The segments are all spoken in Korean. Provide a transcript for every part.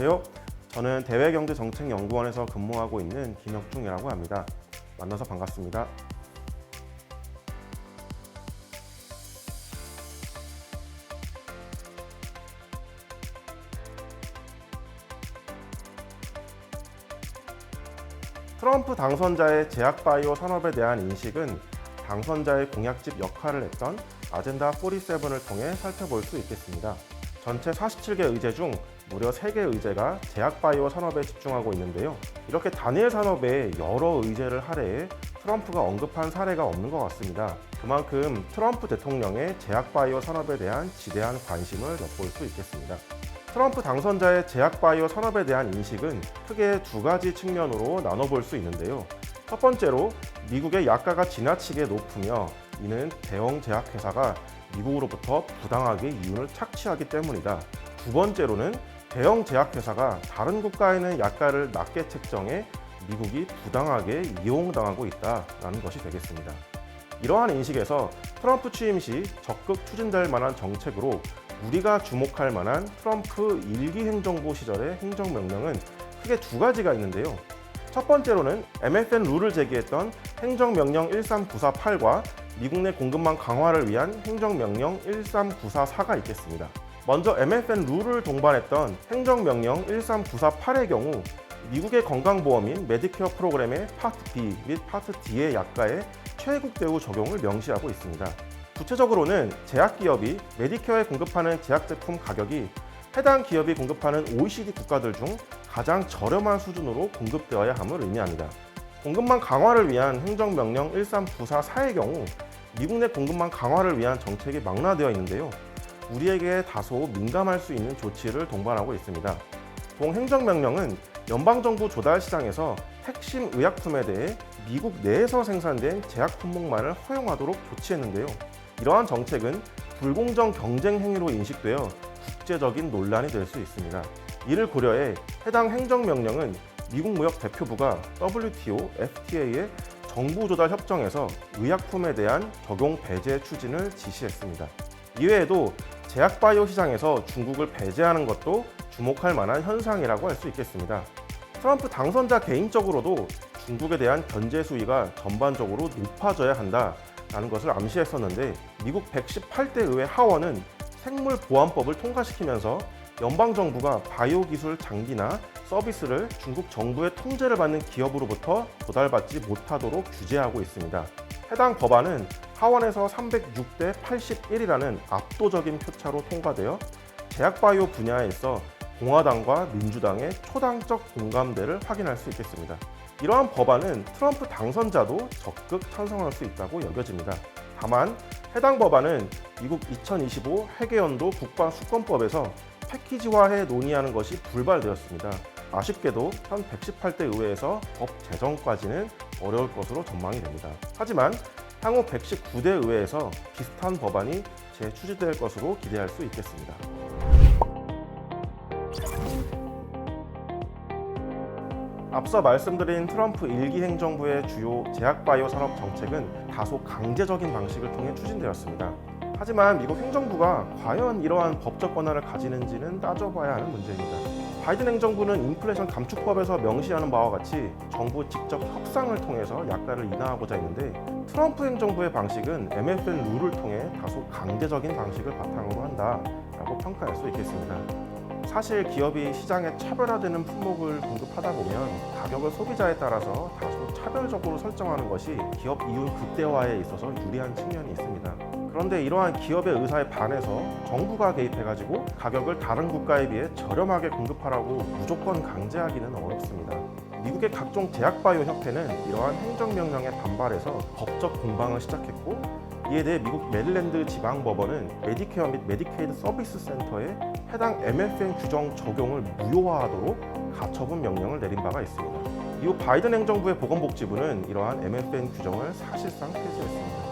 안녕하세요. 저는 대외경제정책연구원에서 근무하고 있는 김혁중이라고 합니다. 만나서 반갑습니다. 트럼프 당선자의 제약바이오 산업에 대한 인식은 당선자의 공약집 역할을 했던 아젠다 47을 통해 살펴볼 수 있겠습니다. 전체 47개 의제 중 무려 3개 의제가 제약바이오 산업에 집중하고 있는데요. 이렇게 단일 산업에 여러 의제를 할애해 트럼프가 언급한 사례가 없는 것 같습니다. 그만큼 트럼프 대통령의 제약바이오 산업에 대한 지대한 관심을 엿볼 수 있겠습니다. 트럼프 당선자의 제약바이오 산업에 대한 인식은 크게 두 가지 측면으로 나눠볼 수 있는데요. 첫 번째로 미국의 약가가 지나치게 높으며 이는 대형 제약회사가 미국으로부터 부당하게 이윤을 착취하기 때문이다. 두 번째로는 대형 제약회사가 다른 국가에 있는 약가를 낮게 책정해 미국이 부당하게 이용당하고 있다라는 것이 되겠습니다. 이러한 인식에서 트럼프 취임 시 적극 추진될 만한 정책으로 우리가 주목할 만한 트럼프 일기 행정부 시절의 행정명령은 크게 두 가지가 있는데요. 첫 번째로는 MFN 룰을 제기했던 행정명령 13948과 미국 내 공급망 강화를 위한 행정명령 13944가 있겠습니다. 먼저 MFN 룰을 동반했던 행정명령 13948의 경우 미국의 건강보험인 메디케어 프로그램의 파트 B 및 파트 D의 약가에 최애국 대우 적용을 명시하고 있습니다. 구체적으로는 제약기업이 메디케어에 공급하는 제약제품 가격이 해당 기업이 공급하는 OECD 국가들 중 가장 저렴한 수준으로 공급되어야 함을 의미합니다. 공급망 강화를 위한 행정명령 13944의 경우 미국 내 공급망 강화를 위한 정책이 망라되어 있는데요. 우리에게 다소 민감할 수 있는 조치를 동반하고 있습니다. 동 행정명령은 연방정부 조달 시장에서 핵심 의약품에 대해 미국 내에서 생산된 제약 품목만을 허용하도록 조치했는데요. 이러한 정책은 불공정 경쟁 행위로 인식되어 국제적인 논란이 될 수 있습니다. 이를 고려해 해당 행정명령은 미국 무역 대표부가 WTO, FTA의 정부 조달 협정에서 의약품에 대한 적용 배제 추진을 지시했습니다. 이외에도 제약바이오 시장에서 중국을 배제하는 것도 주목할 만한 현상이라고 할 수 있겠습니다. 트럼프 당선자 개인적으로도 중국에 대한 견제 수위가 전반적으로 높아져야 한다라는 것을 암시했었는데 미국 118대 의회 하원은 생물 보안법을 통과시키면서 연방 정부가 바이오 기술 장비나 서비스를 중국 정부의 통제를 받는 기업으로부터 조달받지 못하도록 규제하고 있습니다. 해당 법안은 하원에서 306대 81이라는 압도적인 표차로 통과되어 제약바이오 분야에 있어 공화당과 민주당의 초당적 공감대를 확인할 수 있겠습니다. 이러한 법안은 트럼프 당선자도 적극 찬성할 수 있다고 여겨집니다. 다만 해당 법안은 미국 2025 회계연도 국가수권법에서 패키지화해 논의하는 것이 불발되었습니다. 아쉽게도 현 118대 의회에서 법 제정까지는 어려울 것으로 전망이 됩니다. 하지만 향후 119대 의회에서 비슷한 법안이 재추진될 것으로 기대할 수 있겠습니다. 앞서 말씀드린 트럼프 일기 행정부의 주요 제약바이오 산업 정책은 다소 강제적인 방식을 통해 추진되었습니다. 하지만 미국 행정부가 과연 이러한 법적 권한을 가지는지는 따져봐야 하는 문제입니다. 바이든 행정부는 인플레이션 감축법에서 명시하는 바와 같이 정부 직접 협상을 통해서 약가를 인하하고자 했는데 트럼프 행정부의 방식은 MFN 룰을 통해 다소 강제적인 방식을 바탕으로 한다라고 평가할 수 있겠습니다. 사실 기업이 시장에 차별화되는 품목을 공급하다 보면 가격을 소비자에 따라서 다소 차별적으로 설정하는 것이 기업 이윤 극대화에 있어서 유리한 측면이 있습니다. 그런데 이러한 기업의 의사에 반해서 정부가 개입해가지고 가격을 다른 국가에 비해 저렴하게 공급하라고 무조건 강제하기는 어렵습니다. 미국의 각종 제약바이오 협회는 이러한 행정명령에 반발해서 법적 공방을 시작했고 이에 대해 미국 메릴랜드 지방법원은 메디케어 및 메디케이드 서비스 센터에 해당 MFN 규정 적용을 무효화하도록 가처분 명령을 내린 바가 있습니다. 이후 바이든 행정부의 보건복지부는 이러한 MFN 규정을 사실상 폐지했습니다.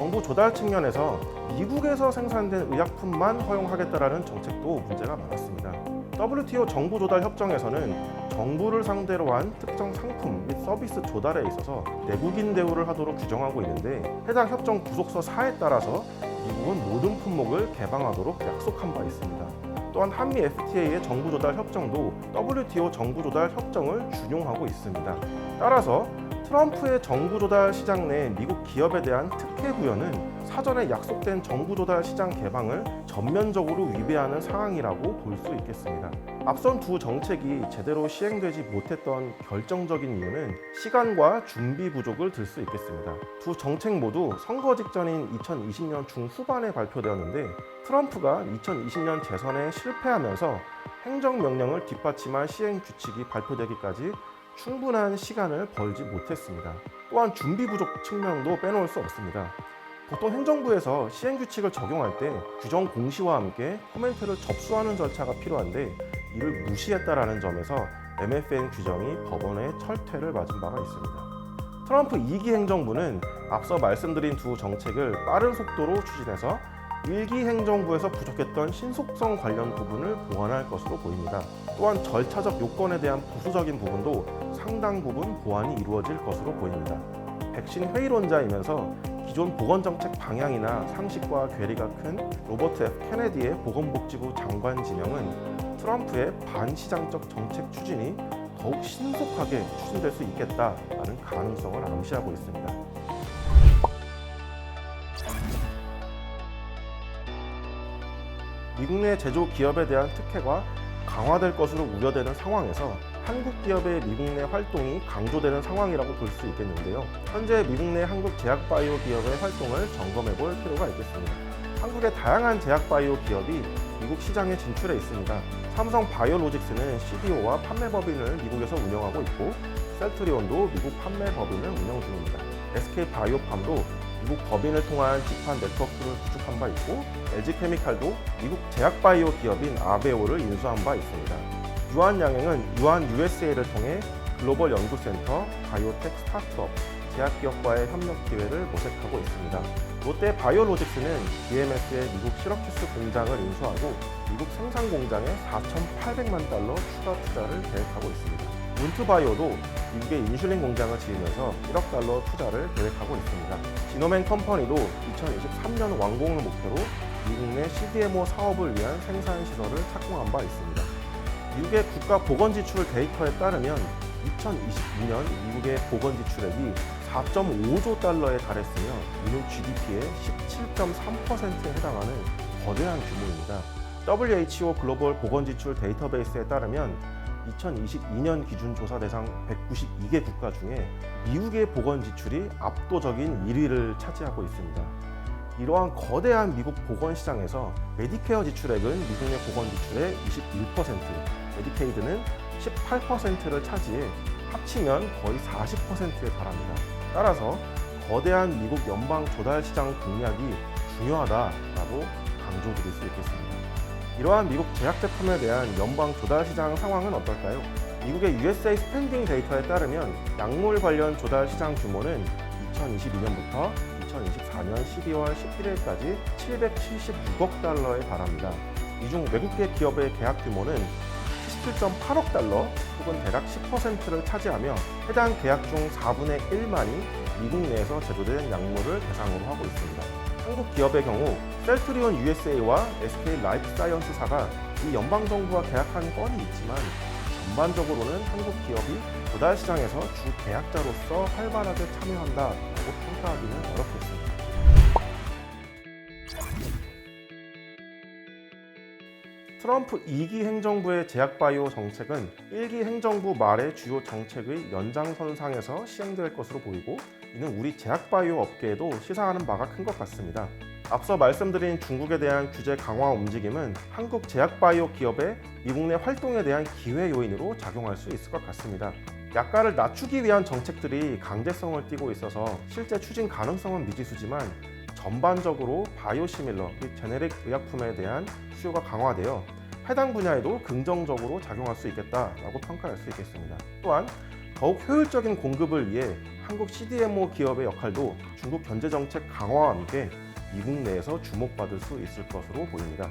정부 조달 측면에서 미국에서 생산된 의약품만 허용하겠다라는 정책도 문제가 많았습니다. WTO 정부 조달 협정에서는 정부를 상대로 한 특정 상품 및 서비스 조달에 있어서 내국인 대우를 하도록 규정하고 있는데 해당 협정 부속서 4에 따라서 미국은 모든 품목을 개방하도록 약속한 바 있습니다. 또한 한미 FTA의 정부 조달 협정도 WTO 정부 조달 협정을 준용하고 있습니다. 따라서 트럼프의 정부 조달 시장 내 미국 기업에 대한 특혜 부여는 사전에 약속된 정부 조달 시장 개방을 전면적으로 위배하는 상황이라고 볼 수 있겠습니다. 앞선 두 정책이 제대로 시행되지 못했던 결정적인 이유는 시간과 준비 부족을 들 수 있겠습니다. 두 정책 모두 선거 직전인 2020년 중후반에 발표되었는데 트럼프가 2020년 재선에 실패하면서 행정명령을 뒷받침할 시행 규칙이 발표되기까지 충분한 시간을 벌지 못했습니다. 또한 준비 부족 측면도 빼놓을 수 없습니다. 보통 행정부에서 시행 규칙을 적용할 때 규정 공시와 함께 코멘트를 접수하는 절차가 필요한데 이를 무시했다라는 점에서 MFN 규정이 법원의 철퇴를 맞은 바가 있습니다. 트럼프 2기 행정부는 앞서 말씀드린 두 정책을 빠른 속도로 추진해서 1기 행정부에서 부족했던 신속성 관련 부분을 보완할 것으로 보입니다. 또한 절차적 요건에 대한 부수적인 부분도 상당 부분 보완이 이루어질 것으로 보입니다. 백신 회의론자이면서 기존 보건정책 방향이나 상식과 괴리가 큰 로버트 F 케네디의 보건복지부 장관 지명은 트럼프의 반시장적 정책 추진이 더욱 신속하게 추진될 수 있겠다라는 가능성을 암시하고 있습니다. 미국 내 제조 기업에 대한 특혜가 강화될 것으로 우려되는 상황에서 한국 기업의 미국 내 활동이 강조되는 상황이라고 볼 수 있겠는데요. 현재 미국 내 한국 제약 바이오 기업의 활동을 점검해 볼 필요가 있겠습니다. 한국의 다양한 제약 바이오 기업이 미국 시장에 진출해 있습니다. 삼성 바이오로직스는 CDO와 판매 법인을 미국에서 운영하고 있고 셀트리온도 미국 판매 법인을 운영 중입니다. SK 바이오팜도 미국 법인을 통한 직판 네트워크를 구축한 바 있고 LG케미칼도 미국 제약 바이오 기업인 아베오를 인수한 바 있습니다. 유한양행은 유한 USA를 통해 글로벌 연구센터, 바이오텍 스타트업, 제약기업과의 협력 기회를 모색하고 있습니다. 롯데 바이오로직스는 BMS의 미국 시러큐스 공장을 인수하고 미국 생산 공장에 4,800만 달러 추가 투자를 계획하고 있습니다. 문트바이오도 미국의 인슐린 공장을 지으면서 1억 달러 투자를 계획하고 있습니다. 지노맨 컴퍼니도 2023년 완공을 목표로 미국 내 CDMO 사업을 위한 생산 시설을 착공한 바 있습니다. 미국의 국가 보건 지출 데이터에 따르면 2022년 미국의 보건 지출액이 4.5조 달러에 달했으며 이는 GDP의 17.3%에 해당하는 거대한 규모입니다. WHO 글로벌 보건 지출 데이터베이스에 따르면 2022년 기준 조사 대상 192개 국가 중에 미국의 보건 지출이 압도적인 1위를 차지하고 있습니다. 이러한 거대한 미국 보건 시장에서 메디케어 지출액은 미국 내 보건 지출의 21%, 메디케이드는 18%를 차지해 합치면 거의 40%에 달합니다. 따라서 거대한 미국 연방 조달 시장 공략이 중요하다라고 강조드릴 수 있겠습니다. 이러한 미국 제약 제품에 대한 연방 조달 시장 상황은 어떨까요? 미국의 USA 스펜딩 데이터에 따르면 약물 관련 조달 시장 규모는 2022년부터 2024년 12월 11일까지 776억 달러에 달합니다. 이 중 외국계 기업의 계약 규모는 17.8억 달러 혹은 대략 10%를 차지하며 해당 계약 중 4분의 1만이 미국 내에서 제조된 약물을 대상으로 하고 있습니다. 한국 기업의 경우 셀트리온 USA와 SK 라이프 사이언스사가 이 연방 정부와 계약한 건이 있지만 전반적으로는 한국 기업이 조달 시장에서 주 계약자로서 활발하게 참여한다라고 평가하기는 어렵겠습니다. 트럼프 2기 행정부의 제약바이오 정책은 1기 행정부 말의 주요 정책의 연장선상에서 시행될 것으로 보이고 이는 우리 제약바이오 업계에도 시사하는 바가 큰 것 같습니다. 앞서 말씀드린 중국에 대한 규제 강화 움직임은 한국 제약바이오 기업의 미국 내 활동에 대한 기회 요인으로 작용할 수 있을 것 같습니다. 약가를 낮추기 위한 정책들이 강제성을 띠고 있어서 실제 추진 가능성은 미지수지만 전반적으로 바이오시밀러, 및 제네릭 의약품에 대한 수요가 강화되어 해당 분야에도 긍정적으로 작용할 수 있겠다라고 평가할 수 있겠습니다. 또한 더욱 효율적인 공급을 위해 한국 CDMO 기업의 역할도 중국 경제 정책 강화와 함께 미국 내에서 주목받을 수 있을 것으로 보입니다.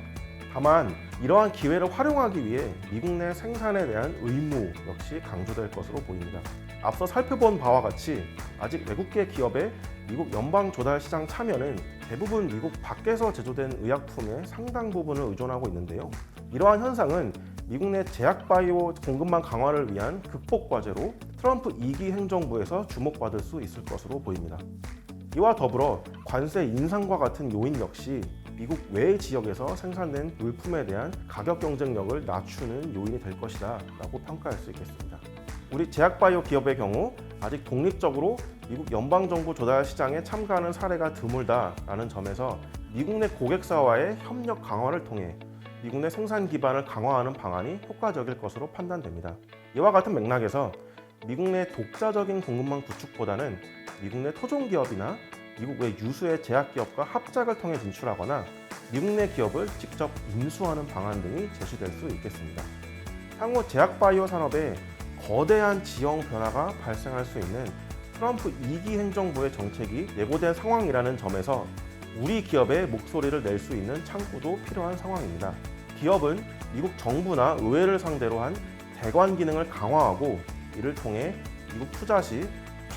다만 이러한 기회를 활용하기 위해 미국 내 생산에 대한 의무 역시 강조될 것으로 보입니다. 앞서 살펴본 바와 같이 아직 외국계 기업의 미국 연방 조달 시장 참여는 대부분 미국 밖에서 제조된 의약품의 상당 부분을 의존하고 있는데요. 이러한 현상은 미국 내 제약 바이오 공급망 강화를 위한 극복 과제로 트럼프 2기 행정부에서 주목받을 수 있을 것으로 보입니다. 이와 더불어 관세 인상과 같은 요인 역시 미국 외 지역에서 생산된 물품에 대한 가격 경쟁력을 낮추는 요인이 될 것이다 라고 평가할 수 있겠습니다. 우리 제약바이오 기업의 경우 아직 독립적으로 미국 연방정부 조달 시장에 참가하는 사례가 드물다라는 점에서 미국 내 고객사와의 협력 강화를 통해 미국 내 생산 기반을 강화하는 방안이 효과적일 것으로 판단됩니다. 이와 같은 맥락에서 미국 내 독자적인 공급망 구축보다는 미국 내 토종 기업이나 미국 외 유수의 제약 기업과 합작을 통해 진출하거나 미국 내 기업을 직접 인수하는 방안 등이 제시될 수 있겠습니다. 향후 제약 바이오 산업에 거대한 지형 변화가 발생할 수 있는 트럼프 2기 행정부의 정책이 예고된 상황이라는 점에서 우리 기업의 목소리를 낼 수 있는 창구도 필요한 상황입니다. 기업은 미국 정부나 의회를 상대로 한 대관 기능을 강화하고 이를 통해 미국 투자 시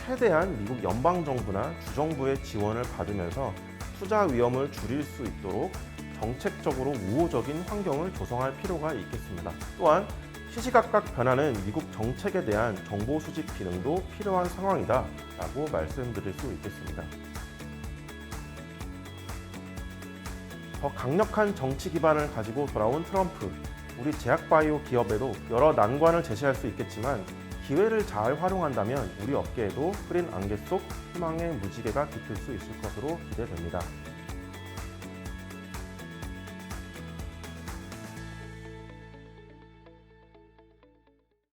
최대한 미국 연방 정부나 주정부의 지원을 받으면서 투자 위험을 줄일 수 있도록 정책적으로 우호적인 환경을 조성할 필요가 있겠습니다. 또한 시시각각 변하는 미국 정책에 대한 정보 수집 기능도 필요한 상황이다 라고 말씀드릴 수 있겠습니다. 더 강력한 정치 기반을 가지고 돌아온 트럼프, 우리 제약바이오 기업에도 여러 난관을 제시할 수 있겠지만 기회를 잘 활용한다면 우리 업계에도 흐린 안개 속 희망의 무지개가 깃들 수 있을 것으로 기대됩니다.